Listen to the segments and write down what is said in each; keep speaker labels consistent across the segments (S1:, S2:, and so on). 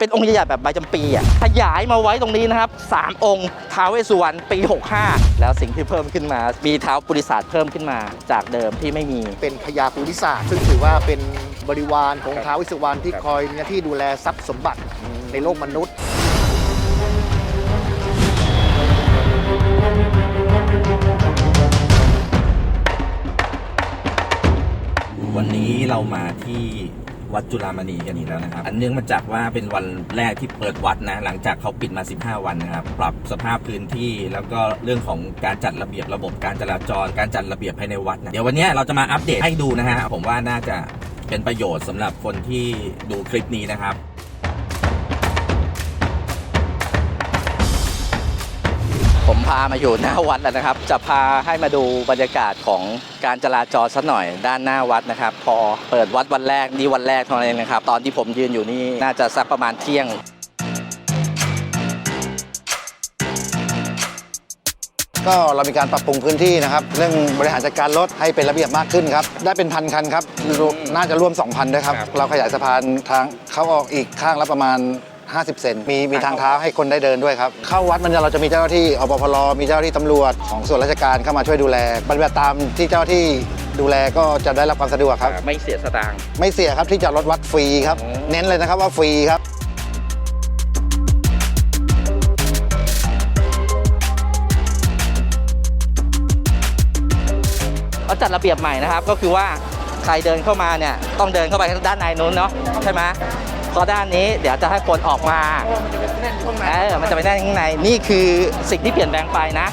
S1: เป็นองค์ใหญ่ๆแบบใบจำปีอะขยายมาไว้ตรงนี้นะครับ 3 องค์ท้าวเวสสุวรรณปี 65 แล้วสิ่งที่เพิ่มขึ้นมา มีเท้าปุริศาสตร์เพิ่มขึ้นมาจากเดิมที่ไม่มี
S2: เป็นพญาปุริศาสตร์ซึ่งถือว่าเป็นบริวารของท้าววิสวรรณที่คอยมีหน้าที่ดูแลทรัพย์สมบัติในโลกมนุษย์
S3: วันนี้เรามาที่ วัดจุฬามณีกันอีกแล้วนะครับ อันเนื่องมาจากว่าเป็นวันแรกที่เปิดวัดนะ หลังจากเขาปิดมา 15 วันนะครับ ปรับสภาพพื้นที่ แล้วก็เรื่องของการจัดระเบียบระบบการจราจร การจัดระเบียบภายในวัดนะ เดี๋ยววันนี้เราจะมาอัปเดตให้ดูนะฮะ ผมว่าน่าจะเป็นประโยชน์สำหรับคนที่ดูคลิปนี้นะครับ
S1: พามาอยู่หน้าวัดแล้วนะครับ จะพาให้มาดูบรรยากาศของการจราจรสักหน่อยด้านหน้าวัดนะครับ พอเปิดวัดวันแรกนี่วันแรกเท่านั้นเองนะครับ ตอนที่ผมยืนอยู่นี่น่าจะสักประมาณเที่ยง
S4: ก็เรามีการปรับปรุงพื้นที่นะครับ เรื่องบริหารจัดการรถให้เป็นระเบียบมากขึ้นครับ ได้เป็นพันคันครับรวมน่าจะร่วม 2,000 ด้วยครับ
S3: ครับ
S4: เราขยายสะพานทางเข้าออกอีกข้างละประมาณ 50 เซน มีมีทางเท้าให้คนได้เดินด้วยครับ เข้าวัดมันจะเราจะมีเจ้าหน้าที่อปพลมีเจ้าหน้าที่ตำรวจของส่วนราชการเข้ามาช่วยดูแลปฏิบัติตามที่เจ้าหน้าที่ดูแลก็จะได้รับความสะดวกครับ
S1: ไม่เสียสตางค์
S4: ไม่เสียครับที่จอดรถวัดฟรีครับ
S1: อืม
S4: เน้นเลยนะครับว่าฟรีครับ
S1: เขาจัดระเบียบใหม่นะครับก็คือว่าใครเดินเข้ามาเนี่ยต้องเดินเข้าไปด้านในนู้นเนาะใช่ไหม เพราะด้านนี้เดี๋ยวจะให้คนออกมาเออมันจะไปแน่นข้างในนี่คือสิ่งที่เปลี่ยนแปลงไปนะ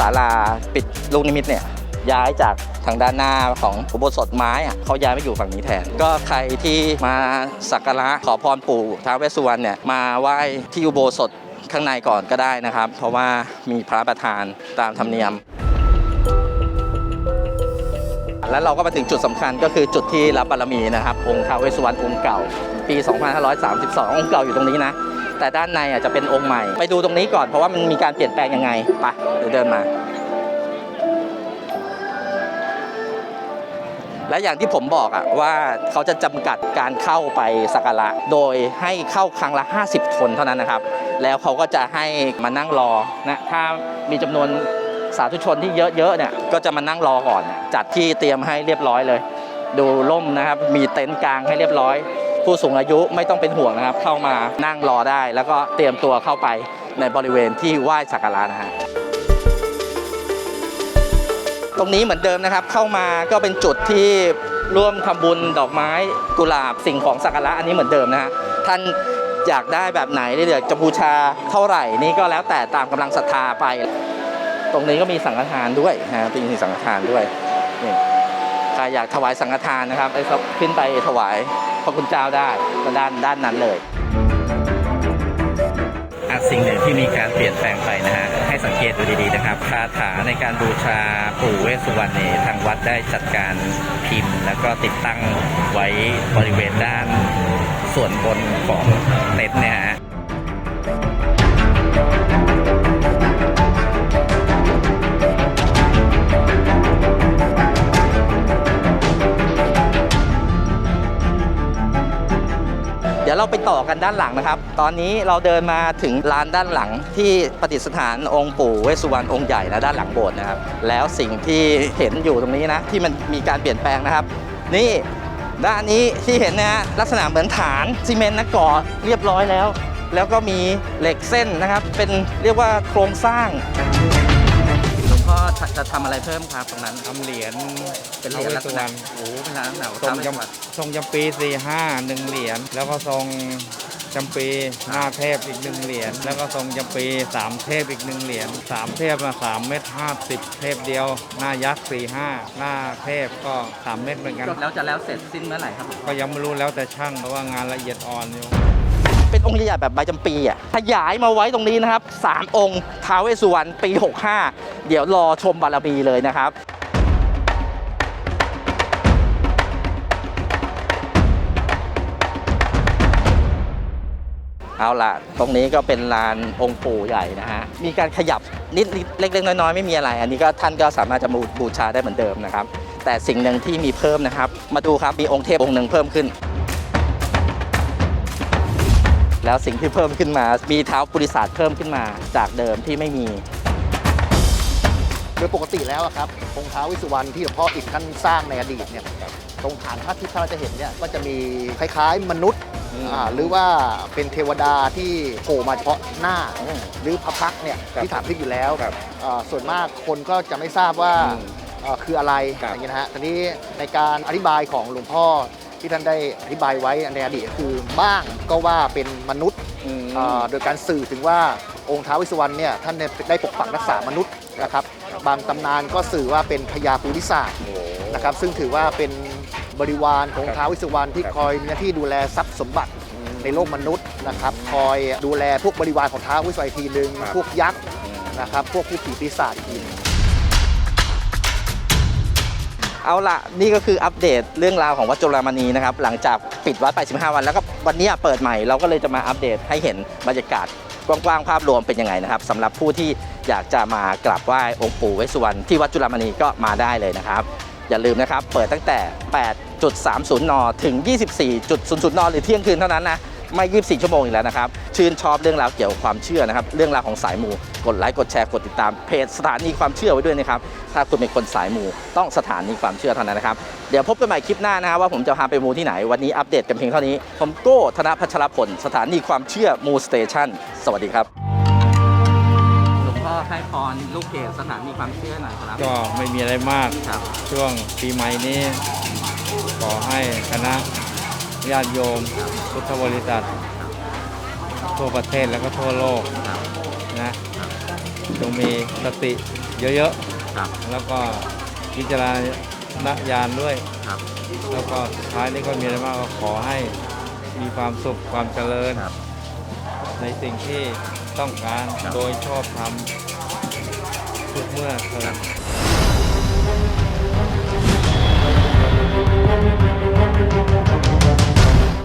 S1: ศาลาปิดลูกนิมิตเนี่ยย้ายจากทางด้านหน้าของอุโบสถไม้อะเขาย้ายมาอยู่ฝั่งนี้แทน ก็ใครที่มาสักการะขอพรปู่ท้าวเวสสุวรรณเนี่ยมาไหว้ที่อุโบสถข้างในก่อนก็ได้นะครับ เพราะว่ามีพระประธานตามธรรมเนียม แล้วเราก็มาถึงจุดสำคัญก็คือจุดที่รับบารมีนะครับ องค์ท้าวเวสสุวรรณองค์เก่า ปี 2532 องค์เก่าอยู่ตรงนี้นะ แต่ด้านในอะจะเป็นองค์ใหม่ ไปดูตรงนี้ก่อนเพราะว่ามันมีการเปลี่ยนแปลงยังไงไปเดี๋ยวเดินมา และอย่างที่ผมบอกอะว่าเขาจะจำกัดการเข้าไปสักการะโดยให้เข้าครั้งละ 50 คนเท่านั้นนะครับ แล้วเขาก็จะให้มานั่งรอนะถ้ามีจำนวน สาธุชนที่เยอะๆเนี่ยก็จะมานั่งรอก่อน จัดที่เตรียมให้เรียบร้อยเลย ดูร่มนะครับมีเต็นท์กลางให้เรียบร้อย ผู้สูงอายุไม่ต้องเป็นห่วงนะครับ เข้ามานั่งรอได้ แล้วก็เตรียมตัวเข้าไปในบริเวณที่ไหว้สักการะนะฮะตรงนี้เหมือนเดิมนะครับ เข้ามาก็เป็นจุดที่ร่วมทำบุญดอกไม้กุหลาบสิ่งของสักการะอันนี้เหมือนเดิมนะฮะท่านอยากได้แบบไหนเดี๋ยวจะบูชาเท่าไหร่นี่ก็แล้วแต่ตามกำลังศรัทธาไป ตรงนี้ก็มีสังฆทานด้วยนะมีสังฆทานด้วยนี่ใครอยากถวายสังฆทานนะครับไปขึ้นไปถวายพระคุณเจ้าได้ก็ด้านด้านนั้นเลย
S3: อสิ่งหนึ่งที่มีการเปลี่ยนแปลงไปนะฮะให้สังเกตดูดีๆนะครับคาถาในการบูชาปู่เวสสุวรรณเนี่ยทางวัดได้จัดการพิมพ์ แล้วก็ติดตั้งไว้บริเวณด้านส่วนบนของเต็น็ตเนี่ยฮะ
S1: ไปต่อกันด้านหลังนะครับ ตอนนี้เราเดินมาถึงลานด้านหลังที่ประดิษฐานองค์ปู่เวสสุวรรณองค์ใหญ่นะด้านหลังโบสถ์นะครับ แล้วสิ่งที่เห็นอยู่ตรงนี้นะที่มันมีการเปลี่ยนแปลงนะครับ นี่ด้านนี้ที่เห็นนะฮะลักษณะเหมือนฐานซีเมนต์นะก่อเรียบร้อยแล้ว แล้วก็มีเหล็กเส้นนะครับ เป็นเรียกว่าโครงสร้าง จะทำอะไรเพิ่มครับตรงนั้น
S5: ทำเหรียญ
S1: เป็นเหรียญลักษณะโอ้โหเป็นลักษณะ
S5: ทรง
S1: ทำให้วัด
S5: จำทรงจำปีสี่ห้าหนึ่งเหรียญแล้วก็ทรงจำปีหน้าเทพอีกหนึ่งเหรียญแล้วก็ทรงจำปีสามเทพอีกหนึ่งเหรียญสามเทพมาสามเม็ดห้าสิบเทพเดียว หน้ายักษ์สี่ห้าหน้าเทพก็สามเม็ดเหมือนกัน
S1: แล้วจะแล้วเสร็จสิ้นเมื่อไหร่ครับ
S5: ก็ยังไม่รู้แล้วแต่ช่างเพราะว่างานละเอียดอ่อนอยู่
S1: เป็นองค์ใหญ่แบบใบจำปีอะขยายมาไว้ตรงนี้นะครับ 3 องค์ท้าวเวสสุวรรณปี 65 เดี๋ยวรอชมบารมีเลยนะครับเอาล่ะ ตรงนี้ก็เป็นลานองค์ปู่ใหญ่นะฮะ มีการขยับนิดๆเล็กๆน้อยๆไม่มีอะไร อันนี้ก็ท่านก็สามารถจะบูบูชาได้เหมือนเดิมนะครับ แต่สิ่งหนึ่งที่มีเพิ่มนะครับ มาดูครับ มีองค์เทพองค์หนึ่งเพิ่มขึ้น แล้วสิ่งที่เพิ่มขึ้นมา มีเท้าปุริศาสตร์เพิ่มขึ้นมา จากเดิมที่ไม่มี
S2: โดยปกติแล้วอะครับองค์ท้าววิสุวรรณที่หลวงพ่ออิฐท่านสร้างในอดีตเนี่ยตรงฐานพระที่เราจะเห็นเนี่ยก็จะมีคล้ายๆ มนุษย์อ่าหรือว่าเป็นเทวดาที่โผล่มาเฉพาะหน้าหรือพระพักตร์เนี่ยที่ฐานพระอยู่แล้วอ่าส่วนมากคนก็จะไม่ทราบว่าเอ่อคืออะไรอย่างเงี้ยนะฮะทีนี้ในการอธิบายของหลวงพ่อ ที่ท่านได้อธิบายไว้ในอดีตก็คือบ้างก็ว่าเป็นมนุษย์อ่าโดยการสื่อถึงว่าองค์ท้าววิสวรรณเนี่ยท่านได้ปกปักรักษามนุษย์นะครับ บางตำนานก็สื่อว่าเป็นพญาปุริศาสตร์นะครับ ซึ่งถือว่าเป็นบริวารขององค์ท้าววิสวรรณที่คอยมีหน้าที่ดูแลทรัพย์สมบัติในโลกมนุษย์นะครับ คอยดูแลพวกบริวารของท้าววิสวรรณอีกทีหนึ่งพวกยักษ์นะครับ พวกผู้ผีปีศาจอีก
S1: เอาละนี่ก็คืออัปเดตเรื่องราวของวัดจุฬามณีนะครับ หลังจากปิดวัดไป 15 วัน แล้วก็วันนี้เปิดใหม่ เราก็เลยจะมาอัปเดตให้เห็นบรรยากาศกว้างๆภาพรวมเป็นยังไงนะครับสำหรับผู้ที่อยากจะมากราบไหว้องค์ปู่เวสสุวรรณที่วัดจุฬามณีก็มาได้เลยนะครับ อย่าลืมนะครับ เปิดตั้งแต่ 8.30 น ถึง 24.00 น หรือเที่ยงคืนเท่านั้นนะ ไม่ 24 ชั่วโมงอีกแล้วนะครับ ชื่นชอบเรื่องราวเกี่ยวกับความเชื่อนะครับ เรื่องราวของสายมู กดไลค์ กดแชร์ กดติดตามเพจสถานีความเชื่อไว้ด้วยนะครับ ถ้าคุณเป็นคนสายมูต้องสถานีความเชื่อเท่านั้นนะครับ เดี๋ยวพบกันใหม่คลิปหน้านะครับว่าผมจะพาไปมูที่ไหน วันนี้อัปเดตกันเพียงเท่านี้ ผมโก้ธนพัชรพล สถานีความเชื่อมูสเตชันสวัสดีครับ หลวงพ่อให้พรลูกเกดสถานีความเชื่อหน่อยครับ
S5: ก็ไม่มีอะไรมาก
S1: ครับ
S5: ช่วงปีใหม่นี้ ขอให้คณะ ญาติโยม พุทธบริษัททั่วประเทศแล้วก็ทั่วโลกนะจงมีสติเยอะๆแล้วก็วิจารณญาณด้วยแล้วก็ท้ายนี้ก็มีอะไรมากก็ขอให้มีความสุขความเจริญในสิ่งที่ต้องการโดยชอบทำทุกเมื่อเทอญ Thank you.